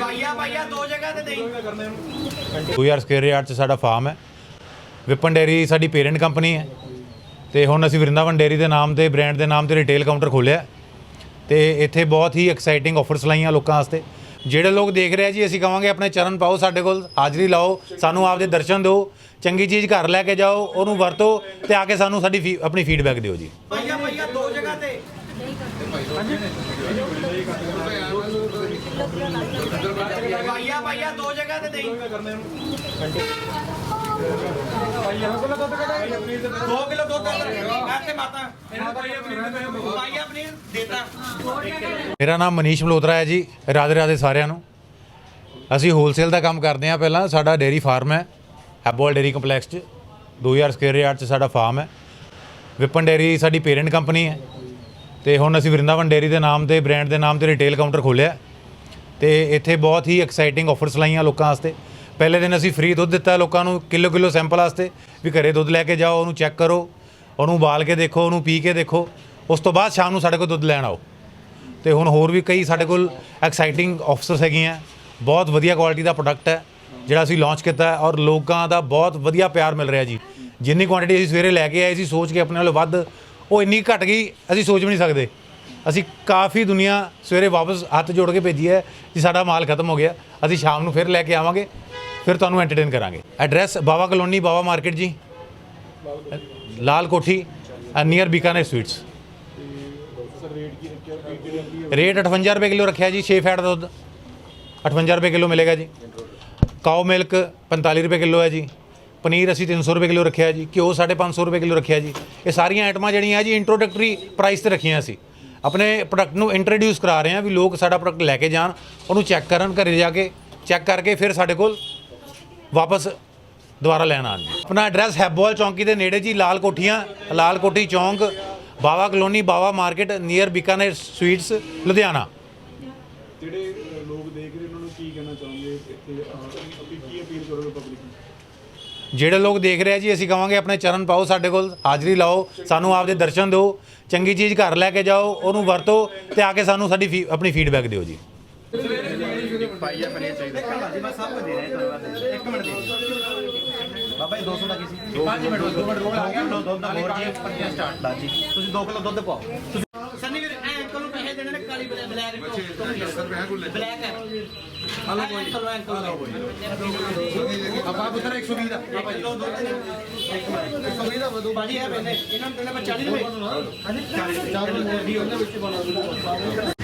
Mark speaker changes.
Speaker 1: ਭਾਈਆ ਭਾਈਆ ਦੋ ਜਗ੍ਹਾ ਤੇ ਦੇਈ
Speaker 2: 2000 ਸਕੁਅਰ ਯਾਰਡ 'ਚ ਸਾਡਾ ਫਾਰਮ ਹੈ। ਵਿਪਨ ਡੇਰੀ ਸਾਡੀ ਪੇਰੈਂਟ ਕੰਪਨੀ ਹੈ। ਤੇ ਹੁਣ ਅਸੀਂ ਵਰਿੰਦਾਵਨ ਡੇਰੀ ਦੇ ਨਾਮ ਤੇ ਬ੍ਰਾਂਡ ਦੇ ਨਾਮ ਤੇ ਰਿਟੇਲ ਕਾਊਂਟਰ ਖੋਲ੍ਹਿਆ ਤੇ ਇੱਥੇ ਬਹੁਤ ਹੀ ਐਕਸਾਈਟਿੰਗ ਆਫਰਸ ਲਾਈਆਂ ਲੋਕਾਂ ਵਾਸਤੇ। ਜਿਹੜੇ ਲੋਕ ਦੇਖ ਰਹੇ ਆ ਜੀ ਅਸੀਂ ਕਹਾਂਗੇ ਆਪਣੇ ਚਰਨ ਪਾਓ ਸਾਡੇ ਕੋਲ ਹਾਜ਼ਰੀ ਲਾਓ ਸਾਨੂੰ ਆਪਦੇ ਦਰਸ਼ਨ ਦਿਓ ਚੰਗੀ ਚੀਜ਼ ਘਰ ਲੈ ਕੇ ਜਾਓ ਉਹਨੂੰ ਵਰਤੋ ਤੇ ਆ ਕੇ ਸਾਨੂੰ ਸਾਡੀ ਫੀ- ਆਪਣੀ ਫੀਡਬੈਕ ਦਿਓ ਜੀ।
Speaker 1: ਭਾਈਆ ਭਾਈਆ ਭਾਈਆ ਦੋ ਜਗ੍ਹਾ ਤੇ ਦੇਈ ਦੋ ਕਿਲੋ ਦੁੱਧ ਮੈਂ ਤੇ ਮਾਤਾ ਭਾਈਆ ਪਨੀਰ ਦੇਤਾ
Speaker 2: ਮੇਰਾ ਨਾਮ ਮਨੀਸ਼ ਮਲਹੋਤਰਾ ਹੈ ਜੀ, ਰਾਧੇ ਰਾਧੇ ਸਾਰਿਆਂ ਨੂੰ। ਅਸੀਂ ਹੋਲਸੇਲ ਦਾ ਕੰਮ ਕਰਦੇ ਹਾਂ ਪਹਿਲਾਂ, ਸਾਡਾ ਡੇਰੀ ਫਾਰਮ ਹੈ ਹੈਬੋਲ ਡੇਰੀ ਕੰਪਲੈਕਸ 'ਚ। 2000 ਸਕੁਅਰ ਯਾਰਡ 'ਚ ਸਾਡਾ ਫਾਰਮ ਹੈ। ਵਿਪਨ ਡੇਰੀ ਸਾਡੀ ਪੇਰੈਂਟ ਕੰਪਨੀ ਹੈ। ਤੇ ਹੁਣ ਅਸੀਂ ਵਰਿੰਦਾਵਨ ਡੇਰੀ ਦੇ ਨਾਮ ਤੇ, ਬ੍ਰਾਂਡ ਦੇ ਨਾਮ ਤੇ ਰਿਟੇਲ ਕਾਊਂਟਰ ਖੋਲ੍ਹਿਆ। ਤੇ ਇੱਥੇ ਬਹੁਤ ਹੀ ਐਕਸਾਈਟਿੰਗ ਆਫਰਸ ਲਾਈਆਂ ਲੋਕਾਂ ਵਾਸਤੇ। ਪਹਿਲੇ ਦਿਨ ਅਸੀਂ ਫ੍ਰੀ ਦੁੱਧ ਦਿੱਤਾ ਲੋਕਾਂ ਨੂੰ, ਕਿਲੋ ਕਿਲੋ ਸੈਂਪਲ ਵਾਸਤੇ, ਵੀ ਘਰੇ ਦੁੱਧ ਲੈ ਕੇ ਜਾਓ, ਉਹਨੂੰ ਚੈੱਕ ਕਰੋ, ਉਹਨੂੰ ਉਬਾਲ ਕੇ ਦੇਖੋ, ਉਹਨੂੰ ਪੀ ਕੇ ਦੇਖੋ। ਉਸ ਤੋਂ ਬਾਅਦ ਸ਼ਾਮ ਨੂੰ ਸਾਡੇ ਕੋਲ ਦੁੱਧ ਲੈਣ ਆਓ। ਤੇ ਹੁਣ ਹੋਰ ਵੀ ਕਈ ਸਾਡੇ ਕੋਲ ਐਕਸਾਈਟਿੰਗ ਆਫਸਰਸ ਹੈਗੀਆਂ। ਬਹੁਤ ਵਧੀਆ ਕੁਆਲਿਟੀ ਦਾ ਪ੍ਰੋਡਕਟ ਹੈ, ਜਿਹੜਾ ਅਸੀਂ ਲਾਂਚ ਕੀਤਾ ਔਰ ਲੋਕਾਂ ਦਾ ਬਹੁਤ ਵਧੀਆ ਪਿਆਰ ਮਿਲ ਰਿਹਾ ਜੀ। ਜਿੰਨੀ ਕੁਆਂਟੀਟੀ ਅਸੀਂ ਸਵੇਰੇ ਲੈ ਕੇ ਆਏ ਸੀ, ਸੋਚ ਕੇ ਆਪਣੇ ਨਾਲੋਂ ਵੱਧ ਉਹ ਇੰਨੀ ਘਟ ਗਈ, ਅਸੀਂ ਸੋਚ ਵੀ ਨਹੀਂ ਸਕਦੇ। ਅਸੀਂ ਕਾਫੀ ਦੁਨੀਆ ਸਵੇਰੇ ਵਾਪਸ ਹੱਥ ਜੋੜ ਕੇ ਭੇਜੀ ਹੈ ਕਿ ਸਾਡਾ ਮਾਲ ਖਤਮ ਹੋ ਗਿਆ। ਅਸੀਂ ਸ਼ਾਮ ਨੂੰ ਫਿਰ ਲੈ ਕੇ ਆਵਾਂਗੇ, ਫਿਰ ਤੁਹਾਨੂੰ ਐਂਟਰਟੇਨ ਕਰਾਂਗੇ। Address Bawa colony, Bawa market ਜੀ। ਲਾਲ ਕੋਠੀ ਨੀਅਰ ਬੀਕਾਨੇਰ ਸਵੀਟਸ ਰੇਟ 58 ਰੁਪਏ ਕਿਲੋ ਰੱਖਿਆ ਜੀ 6 ਫੈਟ ਦਾ ਦੁੱਧ। 58 ਰੁਪਏ ਕਿਲੋ ਮਿਲੇਗਾ ਜੀ। ਕਾਓ ਮਿਲਕ 45 ਰੁਪਏ ਕਿਲੋ ਹੈ ਜੀ। ਪਨੀਰ ਅਸੀਂ 300 ਰੁਪਏ ਕਿਲੋ ਰੱਖਿਆ ਜੀ, ਘਿਓ 550 ਰੁਪਏ ਕਿਲੋ ਰੱਖਿਆ ਜੀ। ਇਹ ਸਾਰੀਆਂ ਆਈਟਮਾਂ ਜਿਹੜੀਆਂ ਜੀ ਇੰਟਰੋਡਕਟਰੀ ਪ੍ਰਾਈਸ ਤੇ ਰੱਖੀਆਂ ਸੀ। ਆਪਣੇ ਪ੍ਰੋਡਕਟ ਨੂੰ ਇੰਟਰੋਡਿਊਸ ਕਰਾ ਰਹੇ ਹਾਂ ਵੀ ਲੋਕ ਸਾਡਾ ਪ੍ਰੋਡਕਟ ਲੈ ਕੇ ਜਾਣ, ਉਹਨੂੰ ਚੈੱਕ ਕਰਨ, ਘਰੇ ਜਾ ਕੇ ਚੈੱਕ ਕਰਕੇ ਫਿਰ ਸਾਡੇ ਕੋਲ ਵਾਪਸ ਦੁਬਾਰਾ ਲੈਣ ਆਉਣ ਜੀ। ਆਪਣਾ ਐਡਰੈਸ ਹੈਬੋਲ ਚੌਂਕੀ ਦੇ ਨੇੜੇ ਜੀ, ਲਾਲ ਕੋਠੀਆਂ, ਲਾਲ ਕੋਠੀ ਚੌਂਕ, Bawa colony, Bawa market near Bikaner sweets, Ludhiana.
Speaker 3: ਜਿਹੜੇ ਲੋਕ ਦੇਖ ਰਹੇ ਉਹਨਾਂ ਨੂੰ ਕੀ ਕਹਿਣਾ ਚਾਹੋਗੇ? ਇੱਥੇ ਕੀ ਅਪੀਲ ਕਰੋਗੇ ਪਬਲਿਕ ਨੂੰ?
Speaker 2: ਜਿਹੜੇ ਲੋਕ ਦੇਖ ਰਹੇ ਆ ਜੀ, ਅਸੀਂ ਕਹਾਂਗੇ ਆਪਣੇ ਚਰਨ ਪਾਓ ਸਾਡੇ ਕੋਲ, ਹਾਜ਼ਰੀ ਲਾਓ, ਸਾਨੂੰ ਆਪਦੇ ਦਰਸ਼ਨ ਦਿਓ, ਚੰਗੀ ਚੀਜ਼ ਘਰ ਲੈ ਕੇ ਜਾਓ, ਉਹਨੂੰ ਵਰਤੋ ਤੇ ਆ ਕੇ ਸਾਨੂੰ ਸਾਡੀ ਫੀ- ਆਪਣੀ ਫੀਡਬੈਕ ਦਿਓ ਜੀ।
Speaker 1: ਭਾਈਆ ਪਨੀਰ ਚਾਹੀਦਾ ਮੈਂ ਸਭ ਕੁਝ ਦੇ ਰਿਹਾ ਤੁਹਾਨੂੰ ਇੱਕ ਮਿੰਟ ਦੇ ਬਾਬਾ ਜੀ। 200 ਲੱਗੀ ਸੀ 5 ਮਿੰਟ 2 ਮਿੰਟ ਰੋਲ ਆ ਗਿਆ ਦੁੱਧ ਹੋਰ ਜੀ ਪੱਤੀਆਂ ਸਟਾਰਟ ਲਾ ਤੁਸੀਂ 2 ਕਿਲੋ ਦੁੱਧ ਪਾਓ ਸੰਨੀ ਵੀਰ ਐ ਅੰਕਲ ਨੂੰ ਪੈਸੇ ਦੇਣੇ ਨੇ ਕਾਲੀ ਬਲੈਕ ਬਲੈਕ ਹੈ ਹਲੋ ਕੋਈ ਆਪਾਂ ਪੁੱਤਰ 120 ਦਾ। ਦੁੱਧ ਨੇ 120 ਦਾ ਵਧੂ। ਬਾਜੀ ਹੈ ਪੈਸੇ ਇਹਨਾਂ ਨੂੰ ਦੇਣੇ ਮੈਂ 40 ਰੁਪਏ। ਹਾਂਜੀ। 40 40 ਰੁਪਏ। ਵੀ ਉਹਦੇ ਵਿੱਚ ਬਣਾ